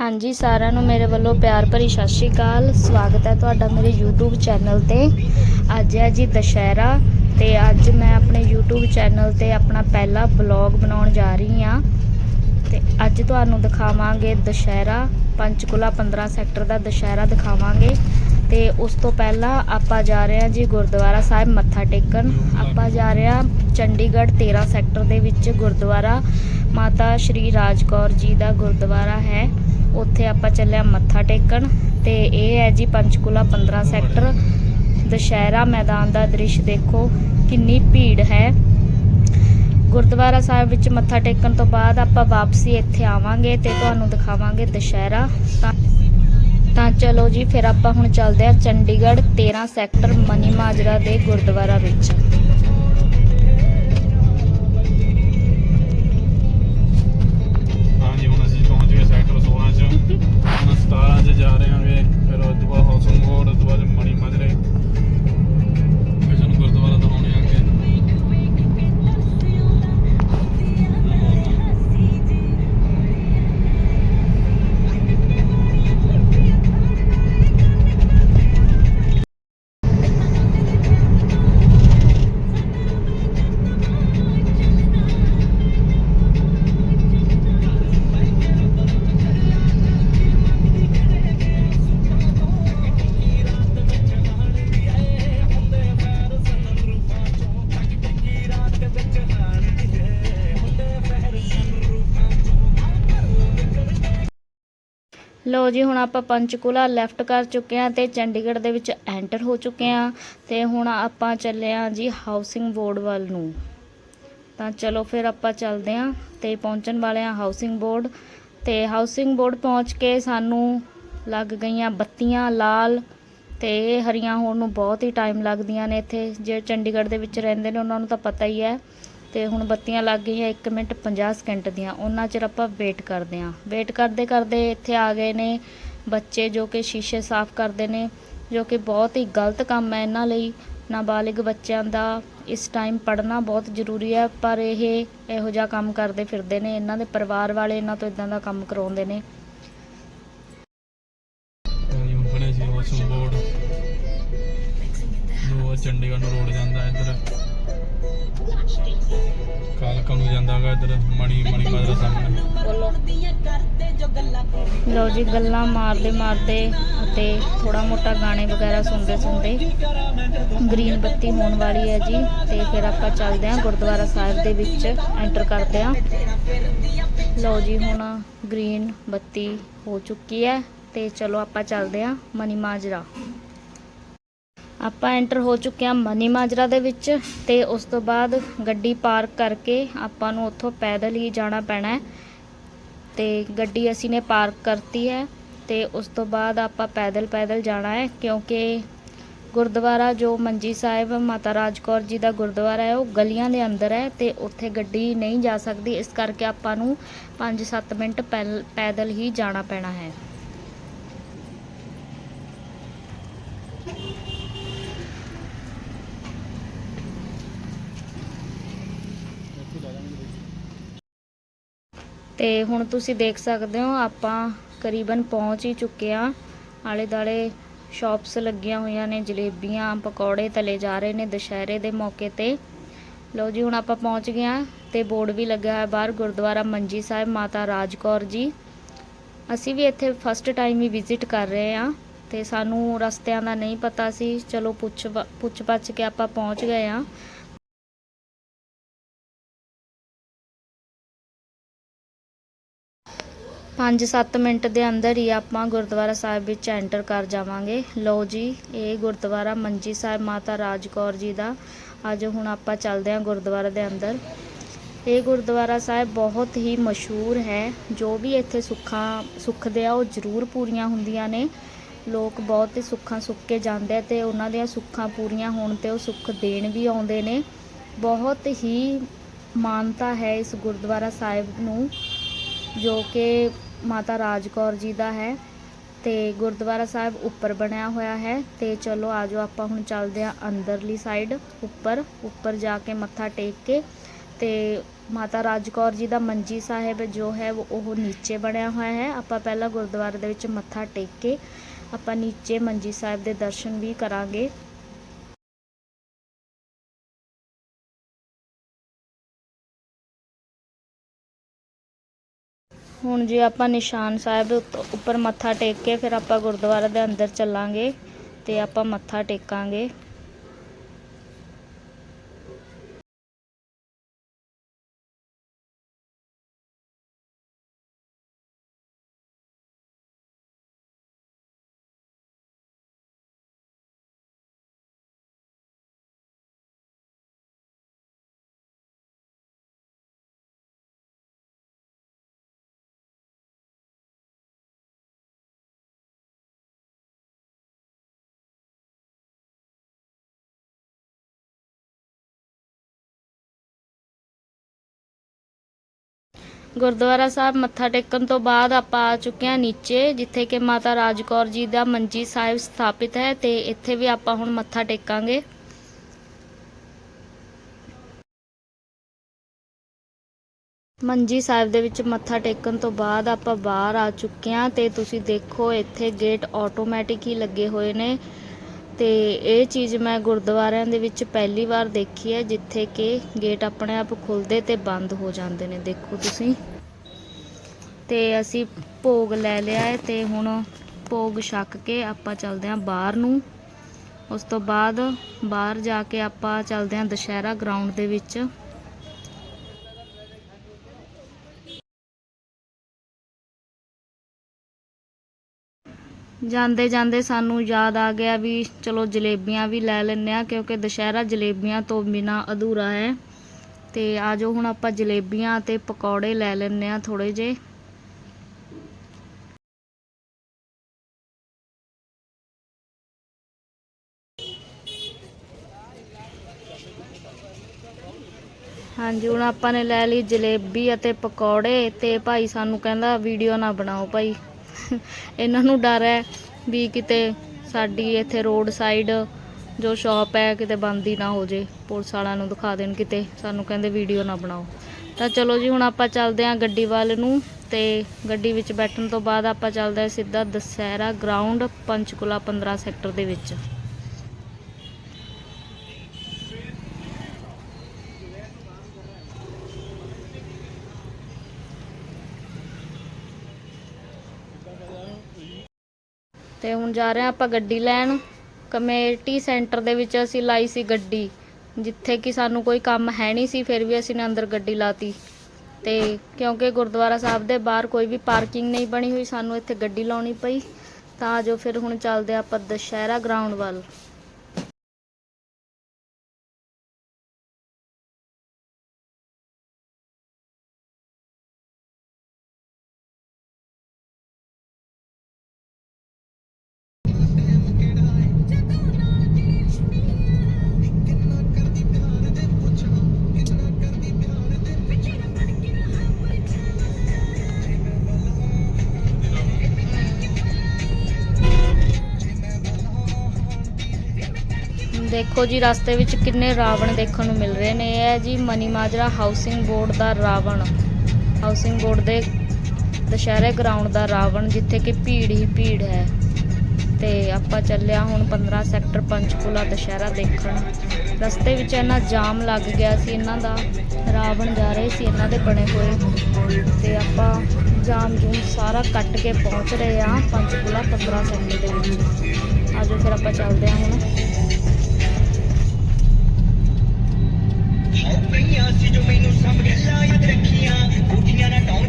ਹਾਂਜੀ, ਸਾਰਿਆਂ ਨੂੰ ਮੇਰੇ ਵੱਲੋਂ ਪਿਆਰ ਭਰੀ ਸਤਿ ਸ਼੍ਰੀ ਅਕਾਲ। ਸਵਾਗਤ ਹੈ ਤੁਹਾਡਾ ਮੇਰੇ YouTube ਚੈਨਲ ਤੇ। ਅੱਜ ਹੈ ਜੀ ਦੁਸ਼ਹਿਰਾ ਤੇ ਅੱਜ ਮੈਂ ਆਪਣੇ YouTube ਚੈਨਲ ਤੇ ਆਪਣਾ ਪਹਿਲਾ ਵਲੌਗ ਬਣਾਉਣ ਜਾ ਰਹੀ ਹਾਂ। ਤੇ ਅੱਜ ਤੁਹਾਨੂੰ ਦਿਖਾਵਾਂਗੇ ਦੁਸ਼ਹਿਰਾ, ਪੰਚਕੁਲਾ 15 ਸੈਕਟਰ ਦਾ ਦੁਸ਼ਹਿਰਾ ਦਿਖਾਵਾਂਗੇ। ਤੇ ਉਸ ਤੋਂ ਪਹਿਲਾਂ ਆਪਾਂ ਜਾ ਰਹੇ ਹਾਂ ਜੀ ਗੁਰਦੁਆਰਾ ਸਾਹਿਬ ਮੱਥਾ ਟੇਕਣ। ਆਪਾਂ ਜਾ ਰਹੇ ਹਾਂ ਚੰਡੀਗੜ੍ਹ 13 ਸੈਕਟਰ ਦੇ ਵਿੱਚ ਗੁਰਦੁਆਰਾ ਮਾਤਾ ਸ਼੍ਰੀ ਰਾਜ ਕੌਰ ਜੀ ਦਾ ਗੁਰਦੁਆਰਾ ਹੈ। ਉੱਥੇ ਆਪਾਂ ਚੱਲਿਆ ਮੱਥਾ ਟੇਕਣ ਤੇ ਇਹ ਹੈ ਜੀ ਪੰਚਕੂਲਾ 15 ਸੈਕਟਰ। ਦੁਸ਼ਹਿਰਾ ਮੈਦਾਨ ਦਾ ਦ੍ਰਿਸ਼ ਦੇਖੋ, ਕਿੰਨੀ ਭੀੜ ਹੈ। ਗੁਰਦੁਆਰਾ ਸਾਹਿਬ ਵਿੱਚ ਮੱਥਾ ਟੇਕਣ ਤੋਂ ਬਾਅਦ ਆਪਾਂ ਵਾਪਸੀ ਇੱਥੇ ਆਵਾਂਗੇ ਤੇ ਤੁਹਾਨੂੰ ਦਿਖਾਵਾਂਗੇ ਦੁਸ਼ਹਿਰਾ। ਤਾਂ ਤਾਂ ਚਲੋ ਜੀ, ਫਿਰ ਆਪਾਂ ਹੁਣ ਚੱਲਦੇ ਹਾਂ ਚੰਡੀਗੜ੍ਹ 13 ਸੈਕਟਰ ਮਨੀ ਮਾਜਰਾ ਦੇ ਗੁਰਦੁਆਰਾ ਵਿੱਚ। ਲੋ ਜੀ, ਹੁਣ ਆਪਾਂ ਪੰਚਕੂਲਾ ਲੈਫਟ ਕਰ ਚੁੱਕੇ ਹਾਂ ਤੇ ਚੰਡੀਗੜ੍ਹ ਦੇ ਵਿੱਚ ਐਂਟਰ ਹੋ ਚੁੱਕੇ ਹਾਂ ਤੇ ਹੁਣ ਆਪਾਂ ਚੱਲੇ ਹਾਂ ਜੀ ਹਾਊਸਿੰਗ ਬੋਰਡ ਵੱਲ ਨੂੰ। ਤਾਂ ਚਲੋ ਫਿਰ ਆਪਾਂ ਚੱਲਦੇ ਹਾਂ ਤੇ ਪਹੁੰਚਣ ਵਾਲੇ ਹਾਂ ਹਾਊਸਿੰਗ ਬੋਰਡ ਤੇ ਹਾਊਸਿੰਗ ਬੋਰਡ ਪਹੁੰਚ ਕੇ ਸਾਨੂੰ ਲੱਗ ਗਈਆਂ ਬੱਤੀਆਂ ਲਾਲ ਤੇ ਇਹ ਹਰੀਆਂ ਹੋਣ ਨੂੰ ਬਹੁਤ ਹੀ ਟਾਈਮ ਲੱਗਦੀਆਂ ਨੇ ਇੱਥੇ। ਜੇ ਚੰਡੀਗੜ੍ਹ ਦੇ ਵਿੱਚ ਰਹਿੰਦੇ ਨੇ, ਉਹਨਾਂ ਨੂੰ ਤਾਂ ਪਤਾ ਹੀ ਹੈ। ਤੇ ਹੁਣ ਬੱਤੀਆਂ ਲੱਗ ਗਈਆਂ 1 ਮਿੰਟ 50 ਸਕਿੰਟ ਦੀਆਂ। ਉਹਨਾਂ ਚਿਰ ਆਪਾਂ ਵੇਟ ਕਰਦੇ ਹਾਂ। ਵੇਟ ਕਰਦੇ ਕਰਦੇ ਇੱਥੇ ਆ ਗਏ ਨੇ ਬੱਚੇ ਜੋ ਕਿ ਸ਼ੀਸ਼ੇ ਸਾਫ਼ ਕਰਦੇ ਨੇ ਜੋ ਕਿ ਬਹੁਤ ਹੀ ਗਲਤ ਕੰਮ ਹੈ ਇਹਨਾਂ ਲਈ। ਨਾਬਾਲਿਗ ਬੱਚਿਆਂ ਦਾ ਇਸ ਟਾਈਮ ਪੜ੍ਹਨਾ ਬਹੁਤ ਜ਼ਰੂਰੀ ਹੈ ਪਰ ਇਹ ਇਹੋ ਜਿਹਾ ਕੰਮ ਕਰਦੇ ਫਿਰਦੇ ਨੇ। ਇਹਨਾਂ ਦੇ ਪਰਿਵਾਰ ਵਾਲੇ ਇਹਨਾਂ ਤੋਂ ਇਦਾਂ ਦਾ ਕੰਮ ਕਰਾਉਂਦੇ ਨੇ। ਸੀ ਬੋਰਡ। ਜੋ ਆ ਚੰਡੀਗੜ੍ਹ ਨੂੰ ਰੋਡ ਜਾਂਦਾ ਇੱਧਰ। ਕਾਲਕਾ ਨੂੰ ਜਾਂਦਾ ਹੈਗਾ ਇੱਧਰ? ਮਣੀ ਮਣੀ ਮਾਜਰਾ ਸਾਹਮਣੇ। ਬੋਲੋ। ਲਓ ਜੀ ਗੱਲਾਂ ਮਾਰਦੇ ਮਾਰਦੇ ਅਤੇ ਥੋੜਾ ਮੋਟਾ ਗਾਣੇ ਵਗੈਰਾ ਸੁਣਦੇ ਸੁਣਦੇ ਗ੍ਰੀਨ ਬੱਤੀ ਹੋਣ ਵਾਲੀ ਹੈ ਜੀ ਤੇ ਫਿਰ ਆਪਾਂ ਚੱਲਦੇ ਹਾਂ ਗੁਰਦੁਆਰਾ ਸਾਹਿਬ ਦੇ ਵਿੱਚ ਐਂਟਰ ਕਰਦੇ ਹਾਂ। ਲਓ ਜੀ ਹੁਣ ਗ੍ਰੀਨ ਬੱਤੀ ਹੋ ਚੁੱਕੀ ਹੈ ਤੇ ਚਲੋ ਆਪਾਂ ਚੱਲਦੇ ਹਾਂ ਮਨੀ ਮਾਜਰਾ। ਆਪਾਂ ਐਂਟਰ ਹੋ ਚੁੱਕੇ ਹਾਂ ਮਨੀ ਮਾਜਰਾ ਦੇ ਵਿੱਚ ਤੇ ਉਸ ਤੋਂ ਬਾਅਦ ਗੱਡੀ ਪਾਰਕ ਕਰਕੇ ਆਪਾਂ ਨੂੰ ਉੱਥੋਂ ਪੈਦਲ ਹੀ ਜਾਣਾ ਪੈਣਾ ਹੈ। ਤੇ ਗੱਡੀ ਅਸੀਂ ਨੇ ਪਾਰਕ ਕਰਤੀ ਹੈ ਤੇ ਉਸ ਤੋਂ ਬਾਅਦ ਆਪਾਂ ਪੈਦਲ ਪੈਦਲ ਜਾਣਾ ਹੈ ਕਿਉਂਕਿ ਗੁਰਦੁਆਰਾ ਜੋ ਮੰਜੀ ਸਾਹਿਬ ਮਾਤਾ ਰਾਜ ਕੌਰ ਜੀ ਦਾ ਗੁਰਦੁਆਰਾ ਹੈ, ਉਹ ਗਲੀਆਂ ਦੇ ਅੰਦਰ ਹੈ ਤੇ ਉੱਥੇ ਗੱਡੀ ਨਹੀਂ ਜਾ ਸਕਦੀ। ਇਸ ਕਰਕੇ ਆਪਾਂ ਨੂੰ 5-7 ਮਿੰਟ ਪੈਲ- ਪੈਦਲ ਹੀ ਜਾਣਾ ਪੈਣਾ ਹੈ। ਤੇ ਹੁਣ ਤੁਸੀਂ ਦੇਖ ਸਕਦੇ ਹੋ, ਆਪਾਂ ਕਰੀਬਨ ਪਹੁੰਚ ਹੀ ਚੁੱਕੇ ਆ ਆਲੇ ਦਾਲੇ ਸ਼ਾਪਸ ਲੱਗੀਆਂ ਹੋਈਆਂ ਨੇ, ਜਲੇਬੀਆਂ, ਪਕੌੜੇ ਤਲੇ ਜਾ ਰਹੇ ਨੇ ਦੁਸ਼ਹਿਰੇ ਦੇ ਮੌਕੇ ਤੇ। ਲਓ ਜੀ, ਹੁਣ ਆਪਾਂ ਪਹੁੰਚ ਗਏ ਆ ਤੇ ਬੋਰਡ ਵੀ ਲੱਗਾ ਹੈ ਬਾਹਰ, ਗੁਰਦੁਆਰਾ ਮੰਜੀ ਸਾਹਿਬ, ਮਾਤਾ ਰਾਜਕੌਰ ਜੀ। ਅਸੀਂ ਵੀ ਇੱਥੇ ਫਸਟ ਟਾਈਮ ਹੀ ਵਿਜ਼ਿਟ ਕਰ ਰਹੇ ਆ ਤੇ ਸਾਨੂੰ ਰਸਤਿਆਂ ਦਾ ਨਹੀਂ ਪਤਾ ਸੀ। ਚਲੋ ਪੁੱਛ ਪੁੱਛ ਪੱਛ ਕੇ ਆਪਾਂ ਪਹੁੰਚ ਗਏ ਆ ਪੰਜ ਸੱਤ ਮਿੰਟ ਦੇ ਅੰਦਰ ਹੀ ਆਪਾਂ ਗੁਰਦੁਆਰਾ ਸਾਹਿਬ ਵਿੱਚ ਐਂਟਰ ਕਰ ਜਾਵਾਂਗੇ। ਲਓ ਜੀ, ਇਹ ਗੁਰਦੁਆਰਾ ਮੰਜੀ ਸਾਹਿਬ ਮਾਤਾ ਰਾਜਕੌਰ ਜੀ ਦਾ। ਅੱਜ ਹੁਣ ਆਪਾਂ ਚੱਲਦੇ ਹਾਂ ਗੁਰਦੁਆਰਾ ਦੇ ਅੰਦਰ। ਇਹ ਗੁਰਦੁਆਰਾ ਸਾਹਿਬ ਬਹੁਤ ਹੀ ਮਸ਼ਹੂਰ ਹੈ। ਜੋ ਵੀ ਇੱਥੇ ਸੁੱਖਾਂ ਸੁੱਖਦੇ ਆ, ਉਹ ਜ਼ਰੂਰ ਪੂਰੀਆਂ ਹੁੰਦੀਆਂ ਨੇ। ਲੋਕ ਬਹੁਤ ਹੀ ਸੁੱਖਾਂ ਸੁੱਖ ਕੇ ਜਾਂਦੇ ਆ ਤੇ ਉਹਨਾਂ ਦੀਆਂ ਸੁੱਖਾਂ ਪੂਰੀਆਂ ਹੋਣ ਤੇ ਉਹ ਸੁੱਖ ਦੇਣ ਵੀ ਆਉਂਦੇ ਨੇ। ਬਹੁਤ ਹੀ ਮਾਨਤਾ ਹੈ ਇਸ ਗੁਰਦੁਆਰਾ ਸਾਹਿਬ ਨੂੰ, ਜੋ ਕਿ ਮਾਤਾ ਰਾਜ ਕੌਰ ਜੀ ਦਾ ਹੈ ਤੇ ਗੁਰਦੁਆਰਾ ਸਾਹਿਬ ਉੱਪਰ ਬਣਿਆ ਹੋਇਆ ਹੈ ਤੇ ਚਲੋ ਆਜੋ ਆਪਾਂ ਹੁਣ ਚੱਲਦੇ ਹਾਂ ਅੰਦਰਲੀ ਸਾਈਡ ਉੱਪਰ ਉੱਪਰ ਜਾ ਕੇ ਮੱਥਾ ਟੇਕ ਕੇ ਤੇ ਮਾਤਾ ਰਾਜ ਕੌਰ ਜੀ ਦਾ ਮੰਜੀ ਸਾਹਿਬ ਜੋ ਹੈ ਉਹ ਨੀਚੇ ਬਣਿਆ ਹੋਇਆ ਹੈ। ਆਪਾਂ ਪਹਿਲਾਂ ਗੁਰਦੁਆਰੇ ਦੇ ਵਿੱਚ ਮੱਥਾ ਟੇਕ ਕੇ ਆਪਾਂ ਨੀਚੇ ਮੰਜੀ ਸਾਹਿਬ ਦੇ ਦਰਸ਼ਨ ਵੀ ਕਰਾਂਗੇ। ਹੁਣ ਜੀ ਆਪਾਂ ਨਿਸ਼ਾਨ ਸਾਹਿਬ ਉੱਤ- ਉੱਪਰ ਮੱਥਾ ਟੇਕ ਕੇ ਫਿਰ ਆਪਾਂ ਗੁਰਦੁਆਰੇ ਦੇ ਅੰਦਰ ਚੱਲਾਂਗੇ ਤੇ ਆਪਾਂ ਮੱਥਾ ਟੇਕਾਂਗੇ। ਗੁਰਦੁਆਰਾ ਸਾਹਿਬ ਮੱਥਾ ਟੇਕਣ ਤੋਂ ਬਾਅਦ ਆਪਾਂ ਆ ਚੁੱਕੇ ਹਾਂ ਨੀਚੇ, ਜਿੱਥੇ ਕਿ ਮਾਤਾ ਰਾਜਕੌਰ ਜੀ ਦਾ ਮੰਜੀ ਸਾਹਿਬ ਸਥਾਪਿਤ ਹੈ ਤੇ ਇੱਥੇ ਵੀ ਆਪਾਂ ਹੁਣ ਮੱਥਾ ਟੇਕਾਂਗੇ। ਮੰਜੀ ਸਾਹਿਬ ਦੇ ਵਿੱਚ ਮੱਥਾ ਟੇਕਣ ਤੋਂ ਬਾਅਦ ਆਪਾਂ ਬਾਹਰ ਆ ਚੁੱਕੇ ਹਾਂ ਤੇ ਤੁਸੀਂ ਦੇਖੋ ਇੱਥੇ ਗੇਟ ਆਟੋਮੈਟਿਕ ਹੀ ਲੱਗੇ ਹੋਏ ਨੇ। ਤੇ ਇਹ ਚੀਜ਼ ਮੈਂ ਗੁਰਦੁਆਰਿਆਂ ਦੇ ਵਿੱਚ ਪਹਿਲੀ ਵਾਰ ਦੇਖੀ ਹੈ, ਜਿੱਥੇ ਕਿ ਗੇਟ ਆਪਣੇ ਆਪ ਖੁੱਲਦੇ ਤੇ ਬੰਦ ਹੋ ਜਾਂਦੇ ਨੇ। ਦੇਖੋ ਤੁਸੀਂ। ਤੇ ਅਸੀਂ ਭੋਗ ਲੈ ਲਿਆ ਹੈ ਤੇ ਹੁਣ ਭੋਗ ਛੱਕ ਕੇ ਆਪਾਂ ਚੱਲਦੇ ਹਾਂ ਬਾਹਰ ਨੂੰ। ਉਸ ਤੋਂ ਬਾਅਦ ਬਾਹਰ ਜਾ ਕੇ ਆਪਾਂ ਚੱਲਦੇ ਹਾਂ ਦੁਸ਼ਹਿਰਾ ਗਰਾਊਂਡ ਦੇ ਵਿੱਚ। ਜਾਂਦੇ ਜਾਂਦੇ ਸਾਨੂੰ ਯਾਦ ਆ ਗਿਆ ਵੀ ਚਲੋ ਜਲੇਬੀਆਂ ਵੀ ਲੈ ਲੈਂਦੇ ਆ ਕਿਉਂਕਿ ਦੁਸ਼ਹਿਰਾ ਜਲੇਬੀਆਂ ਤੋਂ ਬਿਨਾ ਅਧੂਰਾ ਹੈ। ਤੇ ਆਜੋ ਹੁਣ ਆਪਾਂ ਜਲੇਬੀਆਂ ਤੇ ਪਕੌੜੇ ਲੈ ਲੈਂਦੇ ਆ ਥੋੜੇ ਜੇ ਹਾਂਜੀ, ਹੁਣ ਆਪਾਂ ਨੇ ਲੈ ਲਈ ਜਲੇਬੀ ਅਤੇ ਪਕੌੜੇ ਤੇ ਭਾਈ ਸਾਨੂੰ ਕਹਿੰਦਾ ਵੀਡੀਓ ਨਾ ਬਣਾਓ ਭਾਈ। ਇਹਨਾਂ ਨੂੰ ਡਰ ਹੈ ਵੀ ਕਿਤੇ ਸਾਡੀ ਇੱਥੇ ਰੋਡ ਸਾਈਡ ਜੋ ਸ਼ਾਪ ਹੈ ਕਿਤੇ ਬੰਦ ਹੀ ਨਾ ਹੋ ਜੇ। ਪੁਲਿਸ ਵਾਲਿਆਂ ਨੂੰ ਦਿਖਾ ਦੇਣ ਕਿਤੇ। ਸਾਨੂੰ ਕਹਿੰਦੇ ਵੀਡੀਓ ਨਾ ਬਣਾਓ। ਤਾਂ ਚਲੋ ਜੀ, ਹੁਣ ਆਪਾਂ ਚੱਲਦੇ ਹਾਂ ਗੱਡੀ ਵੱਲ ਨੂੰ ਤੇ ਗੱਡੀ ਵਿੱਚ ਬੈਠਣ ਤੋਂ ਬਾਅਦ ਆਪਾਂ ਚੱਲਦੇ ਹਾਂ ਸਿੱਧਾ ਦਸਹਿਰਾ ਗਰਾਊਂਡ ਪੰਚਕੁਲਾ 15 ਸੈਕਟਰ ਦੇ ਵਿੱਚ। ਤੇ ਹੁਣ ਜਾ ਰਹੇ ਹਾਂ ਆਪਾਂ ਗੱਡੀ ਲੈਣ। ਕਮੇਟੀ ਸੈਂਟਰ ਦੇ ਵਿੱਚ ਅਸੀਂ ਲਾਈ ਸੀ ਗੱਡੀ। ਜਿੱਥੇ ਕਿ ਸਾਨੂੰ ਕੋਈ ਕੰਮ ਹੈ ਨਹੀਂ ਸੀ, ਫਿਰ ਵੀ ਅਸੀਂ ਨੇ ਅੰਦਰ ਗੱਡੀ ਲਾਤੀ। ਤੇ ਕਿਉਂਕਿ ਗੁਰਦੁਆਰਾ ਸਾਹਿਬ ਦੇ ਬਾਹਰ ਕੋਈ ਵੀ ਪਾਰਕਿੰਗ ਨਹੀਂ ਬਣੀ ਹੋਈ, ਸਾਨੂੰ ਇੱਥੇ ਗੱਡੀ ਲਾਉਣੀ ਪਈ। ਤਾਂ ਜੋ ਫਿਰ ਹੁਣ ਚੱਲਦੇ ਹਾਂ ਆਪਾਂ ਦੁਸ਼ਹਿਰਾ ਗਰਾਊਂਡ ਵੱਲ। ਦੇਖੋ ਜੀ, ਰਸਤੇ ਵਿੱਚ ਕਿੰਨੇ ਰਾਵਣ ਦੇਖਣ ਨੂੰ ਮਿਲ ਰਹੇ ਨੇ। ਇਹ ਹੈ ਜੀ ਮਨੀ ਮਾਜਰਾ ਹਾਊਸਿੰਗ ਬੋਰਡ ਦਾ ਰਾਵਣ। ਹਾਊਸਿੰਗ ਬੋਰਡ ਦੇ ਦੁਸ਼ਹਿਰੇ ਗਰਾਊਂਡ ਦਾ ਰਾਵਣ, ਜਿੱਥੇ ਕਿ ਭੀੜ ਹੀ ਭੀੜ ਹੈ। ਤੇ ਆਪਾਂ ਚੱਲਿਆ ਹੁਣ 15 ਸੈਕਟਰ ਪੰਚਕੂਲਾ ਦੁਸ਼ਹਿਰਾ ਦੇਖਣ। ਰਸਤੇ ਵਿੱਚ ਇੰਨਾ ਜਾਮ ਲੱਗ ਗਿਆ ਸੀ ਇਹਨਾਂ ਦਾ। ਰਾਵਣ ਜਾ ਰਹੇ ਸੀ ਇਹਨਾਂ ਦੇ ਬਣੇ ਹੋਏ। ਤੇ ਆਪਾਂ ਜਾਮ ਜੂਮ ਸਾਰਾ ਕੱਟ ਕੇ ਪਹੁੰਚ ਰਹੇ ਆ ਪੰਚਕੂਲਾ 15 ਸੈਕਟਰ ਦੇ ਵਿੱਚ। ਅੱਜ ਫਿਰ ਆਪਾਂ ਚੱਲਦੇ ਹਾਂ ਹੁਣ। ਪਈਆਂ ਸੀ ਜੋ ਮੈਨੂੰ ਸਭ ਗੱਲਾਂ ਯਾਦ ਰੱਖੀਆਂ। ਬੂਟੀਆਂ ਨਾ ਟੌਣ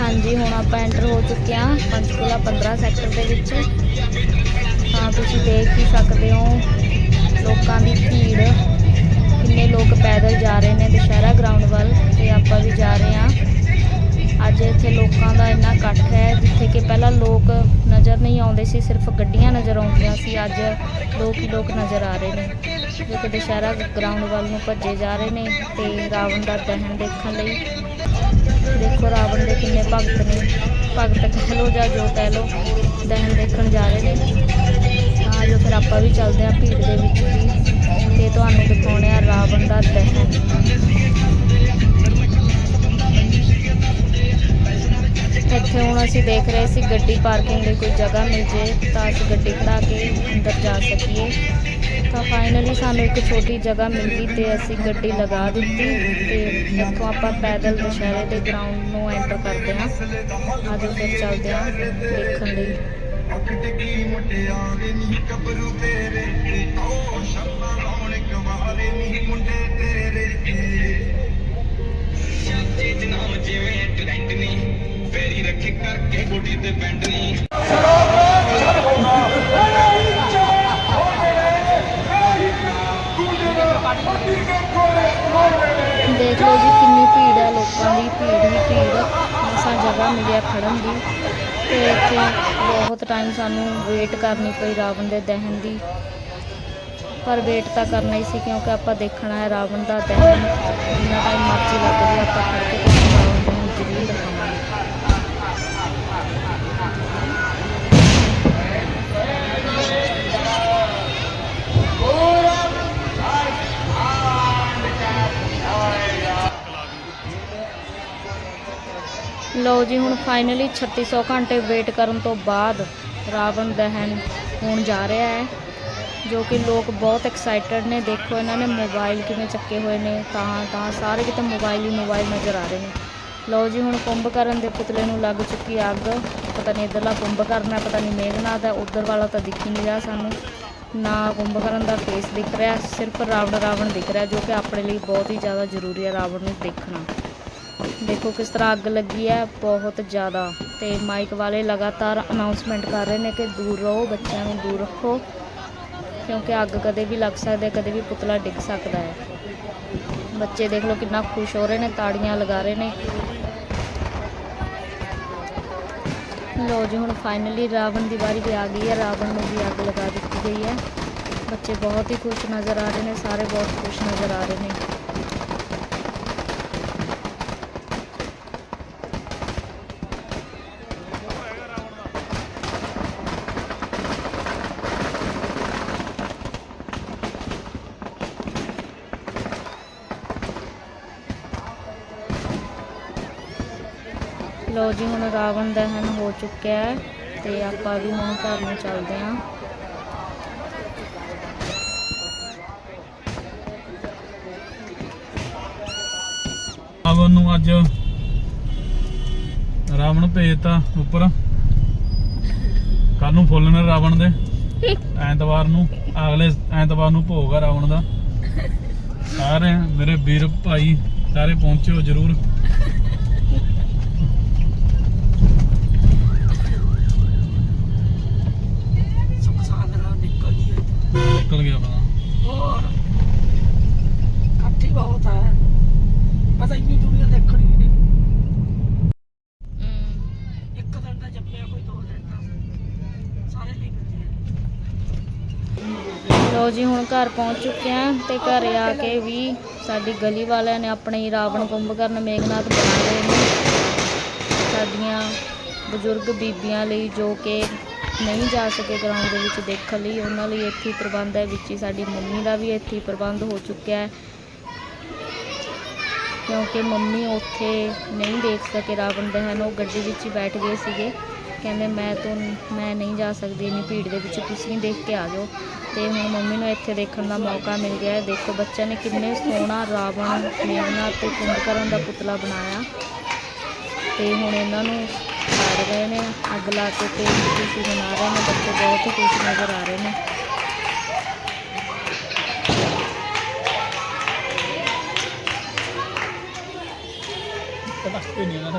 ਹਾਂਜੀ, ਹੁਣ ਆਪਾਂ ਐਂਟਰ ਹੋ ਚੁੱਕੇ ਹਾਂ ਪੰਚਕੂਲਾ 15 ਸੈਕਟਰ ਦੇ ਵਿੱਚ। ਤਾਂ ਤੁਸੀਂ ਦੇਖ ਹੀ ਸਕਦੇ ਹੋ ਲੋਕਾਂ ਦੀ ਭੀੜ, ਕਿੰਨੇ ਲੋਕ ਪੈਦਲ ਜਾ ਰਹੇ ਨੇ ਦੁਸ਼ਹਿਰਾ ਗਰਾਊਂਡ ਵੱਲ ਤੇ ਆਪਾਂ ਵੀ ਜਾ ਰਹੇ ਹਾਂ। ਅੱਜ ਇੱਥੇ ਲੋਕਾਂ ਦਾ ਇੰਨਾ ਇਕੱਠ ਹੈ ਜਿੱਥੇ ਕਿ ਪਹਿਲਾਂ ਲੋਕ ਨਜ਼ਰ ਨਹੀਂ ਆਉਂਦੇ ਸੀ, ਸਿਰਫ ਗੱਡੀਆਂ ਨਜ਼ਰ ਆਉਂਦੀਆਂ ਸੀ। ਅੱਜ ਲੋਕ ਹੀ ਲੋਕ ਨਜ਼ਰ ਆ ਰਹੇ ਨੇ, ਜੋ ਕਿ ਦੁਸ਼ਹਿਰਾ ਗਰਾਊਂਡ ਵੱਲ ਨੂੰ ਭੱਜੇ ਜਾ ਰਹੇ ਨੇ ਤੇ ਰਾਵਣ ਦਾ ਦਹਨ ਦੇਖਣ ਲਈ। ਦੇਖੋ ਰਾਵਣ ਦੇ ਕਿੰਨੇ ਭਗਤ ਨੇ, ਭਗਤ ਕਹਿ ਲੋ ਜਾਂ ਜੋ ਕਹਿ ਲੋ ਦਹਨ ਦੇਖਣ ਜਾ ਰਹੇ ਨੇ। ਆ ਜੋ ਫਿਰ ਆਪਾਂ ਵੀ ਚੱਲਦੇ ਹਾਂ ਭੀੜ ਦੇ ਵਿੱਚ ਦੀ ਤੇ ਤੁਹਾਨੂੰ ਦਿਖਾਉਣੇ ਆ ਰਾਵਣ ਦਾ ਦਹਨ। ਇੱਥੇ ਹੁਣ ਅਸੀਂ ਦੇਖ ਰਹੇ ਸੀ ਗੱਡੀ ਪਾਰਕਿੰਗ ਲਈ ਕੋਈ ਜਗ੍ਹਾ ਮਿਲ ਜੇ ਤਾਂ ਅਸੀਂ ਗੱਡੀ ਖੜਾ ਕੇ ਅੰਦਰ ਜਾ ਸਕੀਏ। ਤਾਂ ਫਾਈਨਲੀ ਸਾਨੂੰ ਇੱਕ ਛੋਟੀ ਜਗ੍ਹਾ ਮਿਲ ਗਈ ਤੇ ਅਸੀਂ ਗੱਡੀ ਲਗਾ ਦਿੱਤੀ ਤੇ ਇੱਥੋਂ ਆਪਾਂ ਪੈਦਲ ਦੁਸ਼ਹਿਰੇ ਦੇ ਗਰਾਊਂਡ ਨੂੰ ਐਂਟਰ ਕਰਦੇ ਹਾਂ। ਆਜੋ ਫਿਰ ਚੱਲਦੇ ਹਾਂ ਦੇਖਣ ਲਈ। ਚਾਚੇ ਜਨਾਬ ਜਿਵੇਂ ਟ੍ਰੈਂਡ ਨਹੀਂ ਫੇਰੀ ਰੱਖੇ ਕਰਕੇ ਗੋਡੀ ਤੇ ਬੈਂਡ ਨਹੀਂ। ਦੇਖ ਲਓ ਜੀ ਕਿੰਨੀ ਭੀੜ ਹੈ ਲੋਕਾਂ ਦੀ ਭੀੜ ਹੀ ਭੀੜ। ਮਸਾਂ ਜਗ੍ਹਾ ਮਿਲਿਆ ਖੜਨ ਦੀ। ਤੇ ਇੱਥੇ ਬਹੁਤ ਟਾਈਮ ਸਾਨੂੰ ਵੇਟ ਕਰਨੀ ਪਈ ਰਾਵਣ ਦੇ ਦਹਨ ਦੀ। ਪਰ ਵੇਟ ਤਾਂ ਕਰਨਾ ਹੀ ਸੀ ਕਿਉਂਕਿ ਆਪਾਂ ਦੇਖਣਾ ਹੈ ਰਾਵਣ ਦਾ ਦਹਨ, ਜਿੰਨਾ ਟਾਈਮ ਮਰਜ਼ੀ ਲੱਗ ਜਾਏ ਆਪਾਂ ਖੜ ਕੇ ਲਓ ਜੀ, ਹੁਣ ਫਾਈਨਲੀ 3600 ਘੰਟੇ ਵੇਟ ਕਰਨ ਤੋਂ ਬਾਅਦ ਰਾਵਣ ਦਹਨ ਹੋਣ ਜਾ ਰਿਹਾ ਹੈ, ਜੋ ਕਿ ਲੋਕ ਬਹੁਤ ਐਕਸਾਈਟਡ ਨੇ। ਦੇਖੋ ਇਹਨਾਂ ਨੇ ਮੋਬਾਈਲ ਕਿਵੇਂ ਚੱਕੇ ਹੋਏ ਨੇ, ਤਾਂ ਤਾਂ ਸਾਰੇ ਕਿਤੇ ਮੋਬਾਈਲ ਹੀ ਮੋਬਾਈਲ ਨਜ਼ਰ ਆ ਰਹੇ ਨੇ। ਲਓ ਜੀ, ਹੁਣ ਕੁੰਭਕਰਨ ਦੇ ਪੁਤਲੇ ਨੂੰ ਲੱਗ ਚੁੱਕੀ ਅੱਗ। ਪਤਾ ਨਹੀਂ ਇੱਧਰਲਾ ਕੁੰਭਕਰਨ ਹੈ, ਪਤਾ ਨਹੀਂ ਮੇਘਨਾਥ ਹੈ, ਉੱਧਰ ਵਾਲਾ ਤਾਂ ਦਿਖ ਹੀ ਨਹੀਂ ਰਿਹਾ ਸਾਨੂੰ। ਨਾ ਕੁੰਭਕਰਨ ਦਾ ਫੇਸ ਦਿਖ ਰਿਹਾ, ਸਿਰਫ ਰਾਵਣ ਰਾਵਣ ਦਿਖ ਰਿਹਾ, ਜੋ ਕਿ ਆਪਣੇ ਲਈ ਬਹੁਤ ਹੀ ਜ਼ਿਆਦਾ ਜ਼ਰੂਰੀ ਹੈ ਰਾਵਣ ਨੂੰ ਦੇਖਣਾ। ਦੇਖੋ ਕਿਸ ਤਰ੍ਹਾਂ ਅੱਗ ਲੱਗੀ ਹੈ, ਬਹੁਤ ਜ਼ਿਆਦਾ। ਤੇ ਮਾਈਕ ਵਾਲੇ ਲਗਾਤਾਰ ਅਨਾਉਂਸਮੈਂਟ ਕਰ ਰਹੇ ਨੇ ਕਿ ਦੂਰ ਰਹੋ, ਬੱਚਿਆਂ ਨੂੰ ਦੂਰ ਰੱਖੋ, ਕਿਉਂਕਿ ਅੱਗ ਕਦੇ ਵੀ ਲੱਗ ਸਕਦੀ ਹੈ, ਕਦੇ ਵੀ ਪੁਤਲਾ ਡਿੱਗ ਸਕਦਾ ਹੈ। ਬੱਚੇ ਦੇਖ ਲਓ ਕਿੰਨਾ ਖੁਸ਼ ਹੋ ਰਹੇ ਨੇ, ਤਾੜੀਆਂ ਲਗਾ ਰਹੇ ਨੇ। ਲੋ ਜੀ, ਹੁਣ ਫਾਈਨਲੀ ਰਾਵਣ ਦੀ ਵਾਰੀ ਵੀ ਆ ਗਈ ਹੈ, ਰਾਵਣ ਨੂੰ ਵੀ ਅੱਗ ਲਗਾ ਦਿੱਤੀ ਗਈ ਹੈ। ਬੱਚੇ ਬਹੁਤ ਹੀ ਖੁਸ਼ ਨਜ਼ਰ ਆ ਰਹੇ ਨੇ, ਸਾਰੇ ਬਹੁਤ ਖੁਸ਼ ਨਜ਼ਰ ਆ ਰਹੇ ਨੇ। ਜੀ, ਹੁਣ ਰਾਵਣ ਦਹਨ ਹੋ ਚੁੱਕਿਆ ਹੈ ਤੇ ਆਪਾਂ ਵੀ ਹੁਣ ਘਰ ਨੂੰ ਚੱਲਦੇ ਹਾਂ। ਰਾਵਣ ਨੂੰ ਅੱਜ ਰਾਵਣ ਭੇਜਤਾ ਉੱਪਰ। ਕੱਲ ਨੂੰ ਫੁੱਲ ਨੇ ਰਾਵਣ ਦੇ। ਐਤਵਾਰ ਨੂੰ, ਅਗਲੇ ਐਤਵਾਰ ਨੂੰ ਭੋਗ ਆ ਰਾਵਣ ਦਾ। ਸਾਰੇ ਮੇਰੇ ਵੀਰ ਭਾਈ ਸਾਰੇ ਪਹੁੰਚਿਓ ਜਰੂਰ ਸੁੱਖ ਸਾਧ ਨਾਲ ਨਿਕਲ ਜੀ ਨਿਕਲ ਗਿਆ ਪਤਾ ਹੋਰ ਇਕੱਠੀ ਬਹੁਤ ਹੈ ਪਤਾ ਇੰਨੀ ਦੁਨੀਆ ਦੇਖਣੀ ਨਹੀਂ ਇੱਕ ਦਿਨ ਦਾ ਜੰਮਿਆ ਕੋਈ ਦੋ ਦਿਨ ਦਾ ਸਾਰੇ ਲਈ ਵਧੀਆ ਲੋ ਜੀ ਹੁਣ ਘਰ ਪਹੁੰਚ ਚੁੱਕੇ ਹਾਂ ਤੇ ਘਰ ਆ ਕੇ ਵੀ ਸਾਡੀ ਗਲੀ ਵਾਲਿਆਂ ਨੇ ਆਪਣੇ ਹੀ ਰਾਵਣ ਕੁੰਭਕਰਨ ਮੇਘਨਾਥ ਬਣਾਏ ਨੇ। ਸਾਡੀਆਂ ਬਜ਼ੁਰਗ ਬੀਬੀਆਂ ਲਈ ਜੋ ਕਿ ਨਹੀਂ ਜਾ ਸਕੇ ਗਰਾਊਂਡ ਦੇ ਵਿੱਚ ਦੇਖਣ ਲਈ, ਉਹਨਾਂ ਲਈ ਇੱਥੇ ਪ੍ਰਬੰਧ ਹੈ। ਵਿੱਚ ਹੀ ਸਾਡੀ ਮੰਮੀ ਦਾ ਵੀ ਇੱਥੇ ਪ੍ਰਬੰਧ ਹੋ ਚੁੱਕਿਆ ਹੈ। ਕਿਉਂਕਿ ਮੰਮੀ ਉੱਥੇ ਨਹੀਂ ਦੇਖ ਸਕੇ ਰਾਵਣ ਦਹਨ ਉਹ ਗੱਡੀ ਵਿੱਚ ਹੀ ਬੈਠ ਗਏ ਸੀਗੇ। ਕਹਿੰਦੇ ਮੈਂ ਤੋਂ ਮੈਂ ਨਹੀਂ ਜਾ ਸਕਦੀ ਇੰਨੀ ਭੀੜ ਦੇ ਵਿੱਚ, ਤੁਸੀਂ ਦੇਖ ਕੇ ਆ ਜਾਓ। ਤੇ ਹੁਣ ਮੰਮੀ ਨੂੰ ਇੱਥੇ ਦੇਖਣ ਦਾ ਮੌਕਾ ਮਿਲ ਗਿਆ ਹੈ। ਦੇਖੋ ਬੱਚਿਆਂ ਨੇ ਕਿੰਨੇ ਸੋਹਣਾ ਰਾਵਣ ਮੇਘਨਾਥ ਤੇ ਕੁੰਭਕਰਨ ਦਾ ਪੁਤਲਾ ਬਣਾਇਆ। ਤੇ ਹੁਣ ਇਹਨਾਂ ਨੂੰ ਸਾੜ ਰਹੇ ਨੇ ਅੱਗ ਲਾ ਕੇ ਤੇ ਖੁਸ਼ੀ ਮਨਾ ਰਹੇ ਨੇ। ਬੱਚੇ ਬਹੁਤ ਹੀ ਖੁਸ਼ ਨਜ਼ਰ ਆ ਰਹੇ ਨੇ। ਪਤਾ ਨਹੀਂ, ਇਹਨਾਂ ਦਾ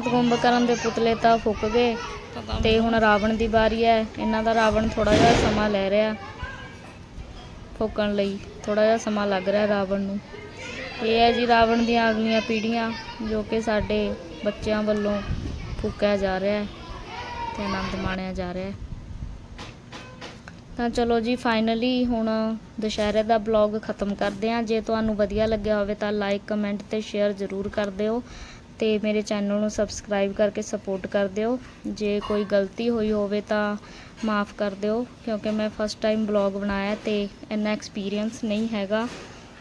ਪਰ ਕੁੰਭਕਰਨ ਦੇ ਪੁਤਲੇ ਤਾਂ ਫੁੱਕ ਗਏ ਤੇ ਹੁਣ ਰਾਵਣ ਦੀ ਵਾਰੀ ਹੈ। ਇਹਨਾਂ ਦਾ ਰਾਵਣ ਥੋੜਾ ਜਿਹਾ ਸਮਾਂ ਲੈ ਰਿਹਾ ਫੂਕਣ ਲਈ। ਥੋੜਾ ਜਿਹਾ ਸਮਾਂ ਲੱਗ ਰਿਹਾ ਰਾਵਣ ਨੂੰ। ਇਹ ਹੈ ਜੀ ਰਾਵਣ ਦੀਆਂ ਅਗਲੀਆਂ ਪੀੜ੍ਹੀਆਂ ਜੋ ਕਿ ਸਾਡੇ ਬੱਚਿਆਂ ਵੱਲੋਂ ਫੂਕਿਆ ਜਾ ਰਿਹਾ ਹੈ ਤੇ ਆਨੰਦ ਮਾਣਿਆ ਜਾ ਰਿਹਾ ਹੈ। ਤਾਂ ਚਲੋ ਜੀ ਫਾਈਨਲੀ ਹੁਣ ਦੁਸ਼ਹਿਰੇ ਦਾ ਬਲੌਗ ਖਤਮ ਕਰਦੇ ਹਾਂ। ਜੇ ਤੁਹਾਨੂੰ ਵਧੀਆ ਲੱਗਿਆ ਹੋਵੇ ਤਾਂ ਲਾਈਕ ਕਮੈਂਟ ਤੇ ਸ਼ੇਅਰ ਜ਼ਰੂਰ ਕਰ ਦਿਓ। ਤੇ ਮੇਰੇ ਚੈਨਲ ਨੂੰ ਸਬਸਕ੍ਰਾਈਬ ਕਰਕੇ ਸਪੋਰਟ ਕਰ ਦਿਓ। ਜੇ ਕੋਈ ਗਲਤੀ ਹੋਈ ਹੋਵੇ ਤਾਂ ਮਾਫ ਕਰ ਦਿਓ, ਕਿਉਂਕਿ ਮੈਂ ਫਸਟ ਟਾਈਮ ਬਲੌਗ ਬਣਾਇਆ ਤੇ ਇੰਨਾ ਐਕਸਪੀਰੀਅੰਸ ਨਹੀਂ ਹੈਗਾ।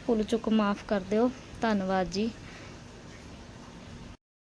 ਭੁੱਲ ਚੁੱਕ ਮਾਫ ਕਰ ਦਿਓ। ਧੰਨਵਾਦ ਜੀ।